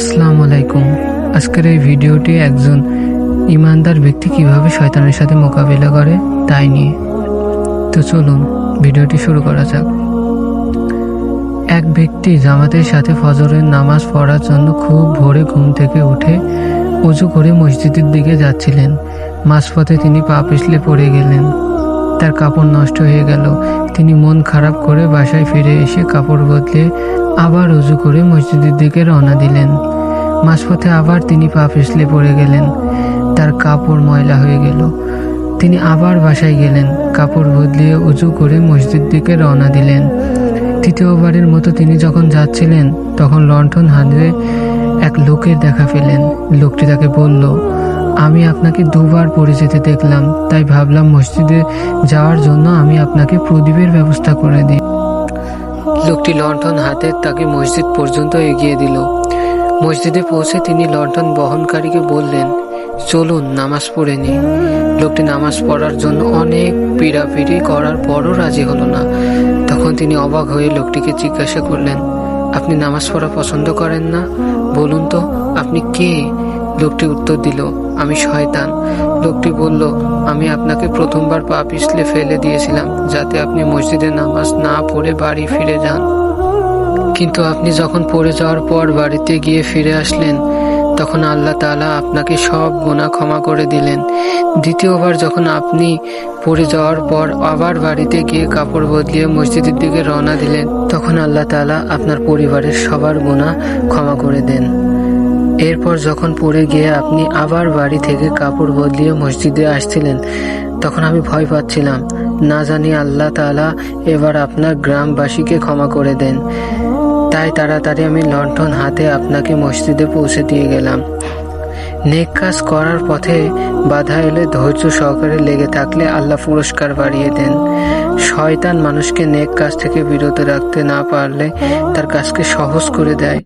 আসসালামু আলাইকুম। আজকের এই ভিডিওটি একজন ইমানদার ব্যক্তি কীভাবে শয়তানের সাথে মোকাবিলা করে তাই নিয়ে। তো চলুন, ভিডিওটি শুরু করা যাক। এক ব্যক্তি জামাতের সাথে ফজরের নামাজ পড়ার জন্য খুব ভোরে ঘুম থেকে উঠে উজু করে মসজিদের দিকে যাচ্ছিলেন। মাঝপথে তিনি পা পিছলে পড়ে গেলেন। তার কাপড় নষ্ট হয়ে গেল। তিনি মন খারাপ করে বাসায় ফিরে এসে কাপড় বদলে আবার উজু করে মসজিদের দিকে রওনা দিলেন। মাঝপথে আবার তিনি পা পিছলে পড়ে গেলেন। তার কাপড় ময়লা হয়ে গেল। তিনি আবার বাসায় গেলেন। কাপড় বদলিয়ে উজু করে মসজিদ দিকে রওনা দিলেন। তৃতীয়বারের মতো তিনি যখন যাচ্ছিলেন, তখন লণ্ঠন হাতে এক লোকের দেখা পেলেন। লোকটি তাকে বলল, আমি আপনাকে দুবার পড়ে যেতে দেখলাম। তাই ভাবলাম মসজিদে যাওয়ার জন্য আমি আপনাকে প্রদীপের ব্যবস্থা করে দিই। লোকটি লণ্ঠন হাতে তাকে মসজিদ পর্যন্ত এগিয়ে দিল। মসজিদে পৌঁছে তিনি লণ্ঠন বহনকারীকে বললেন, চলুন, নামাজ পড়ে নি লোকটি নামাজ পড়ার জন্য অনেক পিড়াপিড়ি করার পরও রাজি হলো না। তখন তিনি অবাক হয়ে লোকটিকে জিজ্ঞাসা করলেন, আপনি নামাজ পড়া পছন্দ করেন না? বলুন তো, আপনি কে? লোকটি উত্তর দিল, আমি শয়তান। লোকটি বলল, আমি আপনাকে প্রথমবার পা পিছলে ফেলে দিয়েছিলাম, যাতে আপনি মসজিদে নামাজ না পড়ে বাড়ি ফিরে যান। কিন্তু আপনি যখন পড়ে যাওয়ার পর বাড়িতে গিয়ে ফিরে আসলেন, তখন আল্লাহ তাআলা আপনাকে সব গুনাহ ক্ষমা করে দিলেন। দ্বিতীয়বার যখন আপনি পড়ে যাওয়ার পর আবার বাড়িতে গিয়ে কাপড় বদলিয়ে মসজিদের দিকে রওনা দিলেন, তখন আল্লাহ তাআলা আপনার পরিবারের সবার গুনাহ ক্ষমা করে দেন। এরপর যখন পড়ে গিয়ে আপনি আবার বাড়ি থেকে কাপড় বদলিয়ে মসজিদে আসছিলেন, তখন আমি ভয় পাচ্ছিলাম। না জানি আল্লাহ তাআলা এবার আপনার গ্রামবাসীকে ক্ষমা করে দেন। তাই তাড়াতাড়ি আমি লণ্ঠন হাতে আপনাকে মসজিদে পৌঁছে দিয়ে গেলাম। নেক কাজ করার পথে বাধা এলে ধৈর্য সহকারে লেগে থাকলে আল্লাহ পুরস্কার বাড়িয়ে দেন। শয়তান মানুষকে নেক কাজ থেকে বিরত রাখতে না পারলে তার কাজকে সহজ করে দেয়।